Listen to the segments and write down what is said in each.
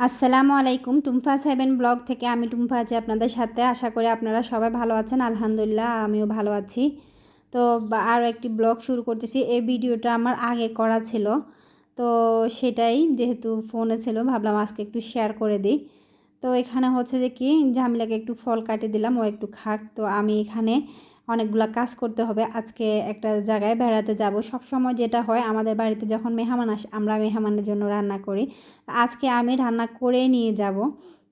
আসসালামু আলাইকুম। Tumpa seven blog থেকে আমি টুম্পা আছি আপনাদের সাথে। আশা করি আপনারা সবাই ভালো আছেন। আলহামদুলিল্লাহ, আমিও ভালো আছি। তো আরও একটি ব্লগ শুরু করতেছি। এই ভিডিওটা আমার আগে করা ছিল। তো সেটাই যেহেতু ফোনে ছিল, ভাবলাম আজকে একটু শেয়ার করে দিই। তো এখানে হচ্ছে যে কি, ঝামিলাকে একটু ফল কাটে দিলাম, ও একটু খাক। তো আমি এখানে অনেকগুলা কাজ করতে হবে। আজকে একটা জায়গায় বেড়াতে যাব। সব সময় যেটা হয়, আমাদের বাড়িতে যখন মেহমান আসে, আমরা মেহমানের জন্য রান্না করি। আজকে আমি রান্না করে নিয়ে যাব।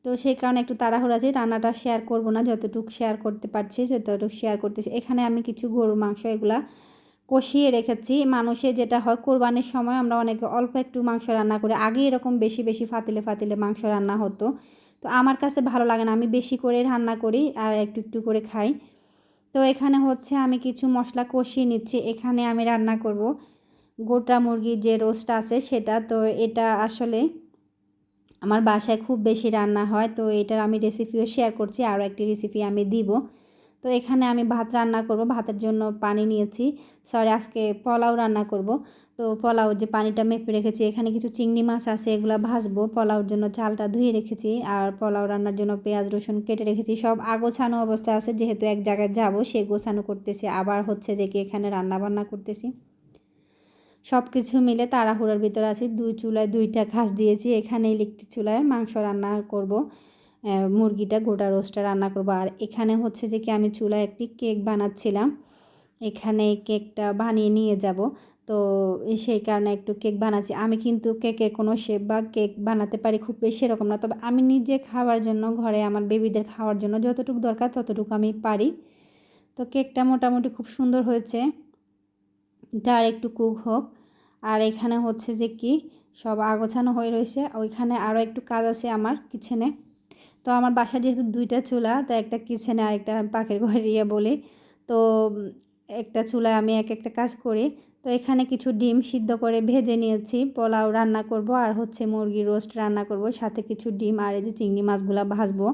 তো সেই কারণে একটু তাড়াহুড়া আছে, রান্নাটা শেয়ার করব না, যতটুকু শেয়ার করতে পারছি, যতটুকু শেয়ার করতেছি। এখানে আমি কিছু গরুর মাংস এগুলা কষিয়ে রেখেছি। মানুষের যেটা হয়, কোরবানির সময় আমরা অনেকে অল্প একটু মাংস রান্না করি। আগে এরকম বেশি বেশি ফাতিলে ফাতিলে মাংস রান্না হতো। তো আমার কাছে ভালো লাগে না। আমি বেশি করে রান্না করি আর একটু একটু করে খাই। তো এখানে হচ্ছে আমি কিছু মশলা কষিয়ে নিচ্ছি। এখানে আমি রান্না করব গোটা মুরগির যে রোস্ট আছে সেটা। তো এটা আসলে আমার বাসায় খুব বেশি রান্না হয়। তো এটার আমি রেসিপিও শেয়ার করছি। আরও একটি রেসিপি আমি দিব। তো এখানে আমি ভাত রান্না করব, ভাতের জন্য পানি নিয়েছি। সরি আজকে পোলাও রান্না করব। তো পোলাও যে পানিটা মেপে রেখেছি, এখানে কিছু চিংড়ি মাছ আছে, এগুলো ভাজবো। পোলাওর জন্য চালটা ধুয়ে রেখেছি আর পোলাও রান্নার জন্য পেঁয়াজ, রসুন কেটে রেখেছি। সব আগোছানো অবস্থায় আছে, যেহেতু এক জায়গায় যাব, সে গোছানো করতেছি। আবার হচ্ছে যে কি এখানে রান্না বান্না করতেছি। সব কিছু মিলে তাড়াহুড়ার ভিতরে আছি। দুই চুলায় দুইটা ঘাস দিয়েছি। এখানে ইলেকট্রিক চুলায় মাংস রান্না করব। মুরগিটা গোটা রোস্টটা রান্না করব। আর এখানে হচ্ছে যে কি, আমি চুলায় একটি কেক বানাচ্ছিলাম। এখানে কেকটা বানিয়ে নিয়ে যাব। তো সেই কারণে একটু কেক বানাচ্ছি। আমি কিন্তু কেকের কোনো শেপ বা কেক বানাতে পারি খুব বেশি এরকম না। তবে আমি নিজে খাওয়ার জন্য, ঘরে আমার বেবিদের খাওয়ার জন্য যতটুকু দরকার ততটুকু আমি পারি। তো কেকটা মোটামুটি খুব সুন্দর হয়েছে। এটা আর একটু কুক হোক। আর এখানে হচ্ছে যে কি, সব আগোছানো হয়ে রয়েছে। ওইখানে আরও একটু কাজ আছে আমার কিচেনে তো আমার বাসা যেহেতু দুইটা চুলা, তো একটা কিচেনে আর একটা পাখির ঘরে ইয়ে বলি। তো একটা চুলায় আমি এক একটা কাজ করি, তো এখানে কিছু ডিম সিদ্ধ করে ভেজে নিয়েছি, পোলাও রান্না করব আর হচ্ছে মুরগির রোস্ট রান্না করব, সাথে কিছু ডিম আর এই যে চিংড়ি মাছগুলো ভাজবো।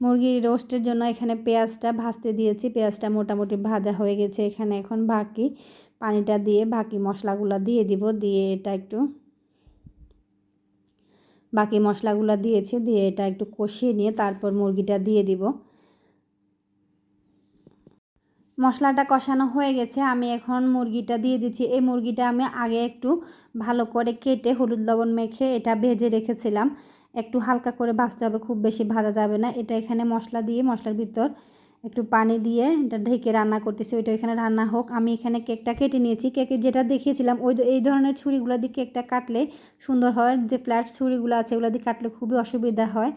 মুরগির রোস্টের জন্য এখানে পেঁয়াজটা ভাজতে দিয়েছি, পেঁয়াজটা মোটামুটি ভাজা হয়ে গেছে, এখানে এখন বাকি পানিটা দিয়ে বাকি মশলাগুলো দিয়ে দিব, দিয়ে এটা একটু বাকি মশলাগুলো দিয়েছি, দিয়ে এটা একটু কষিয়ে নিয়ে তারপর মুরগিটা দিয়ে দিব। মশলাটা কষানো হয়ে গেছে, আমি এখন মুরগিটা দিয়ে দিচ্ছি। এই মুরগিটা আমি আগে একটু ভালো করে কেটে হলুদ লবণ মেখে এটা ভেজে রেখেছিলাম। একটু হালকা করে ভাজতে হবে, খুব বেশি ভাজা যাবে না। এটা এখানে মশলা দিয়ে, মশলার ভিতর একটু পানি দিয়ে এটা ঢেকে রান্না করতেছি, ওইটা এখানে রান্না হোক। আমি এখানে কেকটা কেটে নিয়েছি, কেকে যেটা দেখিয়েছিলাম, ওই এই ধরনের ছুরিগুলো দিয়ে কেকটা কাটলে সুন্দর হয়। যে ফ্ল্যাট ছুরিগুলো আছে, ওগুলো দিয়ে কাটলে খুবই অসুবিধা হয়।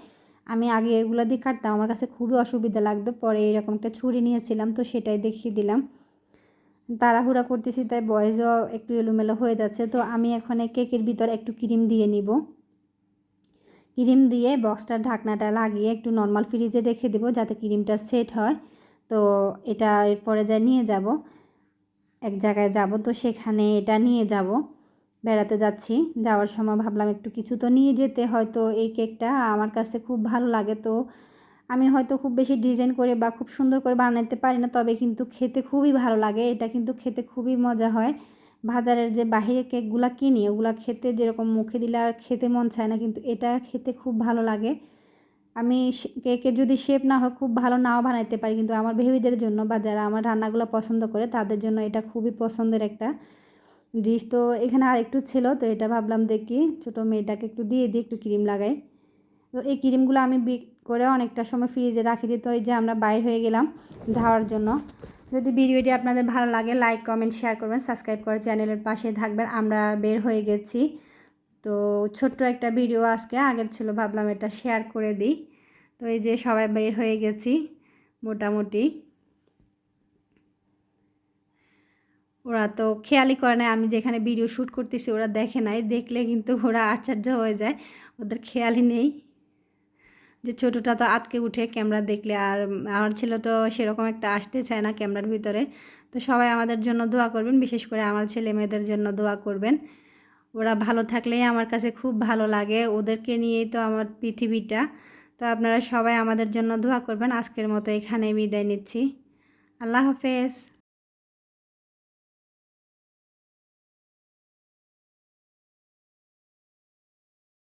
আমি আগে এগুলো দিয়ে কাটতাম, আমার কাছে খুবই অসুবিধা লাগতো। পরে এরকম একটা ছুরি নিয়েছিলাম, তো সেটাই দেখিয়ে দিলাম। তাড়াহুড়া করতেছি, তাই বয়সও একটু এলোমেলো হয়ে যাচ্ছে, তো আমি এখন কেকের ভিতর একটু ক্রিম দিয়ে নিব। ক্রিম দিয়ে বক্সটার ঢাকনাটা লাগিয়ে একটু নর্মাল ফ্রিজে রেখে দেবো যাতে ক্রিমটা সেট হয়। তো এটা এরপরে যা নিয়ে যাব, এক জায়গায় যাব তো সেখানে এটা নিয়ে যাব। বেড়াতে যাচ্ছি, যাওয়ার সময় ভাবলাম একটু কিছু তো নিয়ে যেতে, হয়তো এই কেকটা আমার কাছে খুব ভালো লাগে। তো আমি হয়তো খুব বেশি ডিজাইন করে বা খুব সুন্দর করে বানাতে পারি না, তবে কিন্তু খেতে খুবই ভালো লাগে। এটা কিন্তু খেতে খুবই মজা হয়। বাজারের যে বাহিরের কেকগুলো কিনি, ওগুলো খেতে যেরকম মুখে দিলে আর খেতে মন চায় না, কিন্তু এটা খেতে খুব ভালো লাগে। আমি কেকের যদি শেপ না হয় খুব ভালো নাও বানাইতে পারি, কিন্তু আমার বেবিদের জন্য বা যারা আমার রান্নাগুলো পছন্দ করে, তাদের জন্য এটা খুবই পছন্দের একটা ডিশ তো এখানে আর একটু ছিল, তো এটা ভাবলাম দেখি, ছোটো মেয়েটাকে একটু দিয়ে দিই, একটু ক্রিম লাগাই। তো এই ক্রিমগুলো আমি বিক করে অনেকটা সময় ফ্রিজে রাখি দিই, তো এই যে আমরা বাইর হয়ে গেলাম যাওয়ার জন্য। যদি ভিডিওটি আপনাদের ভালো লাগে লাইক কমেন্ট শেয়ার করবেন সাবস্ক্রাইব করে চ্যানেলের পাশে থাকবেন। আমরা বের হয়ে গেছি। তো ছোট্ট একটা ভিডিও আজকে, আগের ছিল, ভাবলাম এটা শেয়ার করে দিই। তো এই যে সবাই বের হয়ে গেছি, মোটামুটি। ওরা তো খেয়ালই করে না আমি যেখানে ভিডিও শ্যুট করতেছি, ওরা দেখে নাই। দেখলে কিন্তু ওরা আশ্চর্য হয়ে যায়, ওদের খেয়ালই নেই। যে ছোটোটা তো আটকে উঠে ক্যামেরা দেখলে আর আমার ছেলে তো সেরকম একটা আসতে চায় না ক্যামেরার ভিতরে। তো সবাই আমাদের জন্য দোয়া করবেন, বিশেষ করে আমার ছেলে মেয়েদের জন্য দোয়া করবেন। ওরা ভালো থাকলেই আমার কাছে খুব ভালো লাগে, ওদেরকে নিয়েই তো আমার পৃথিবীটা। তো আপনারা সবাই আমাদের জন্য দোয়া করবেন। আজকের মতো এখানে বিদায় নিচ্ছি। আল্লাহ হাফেজ।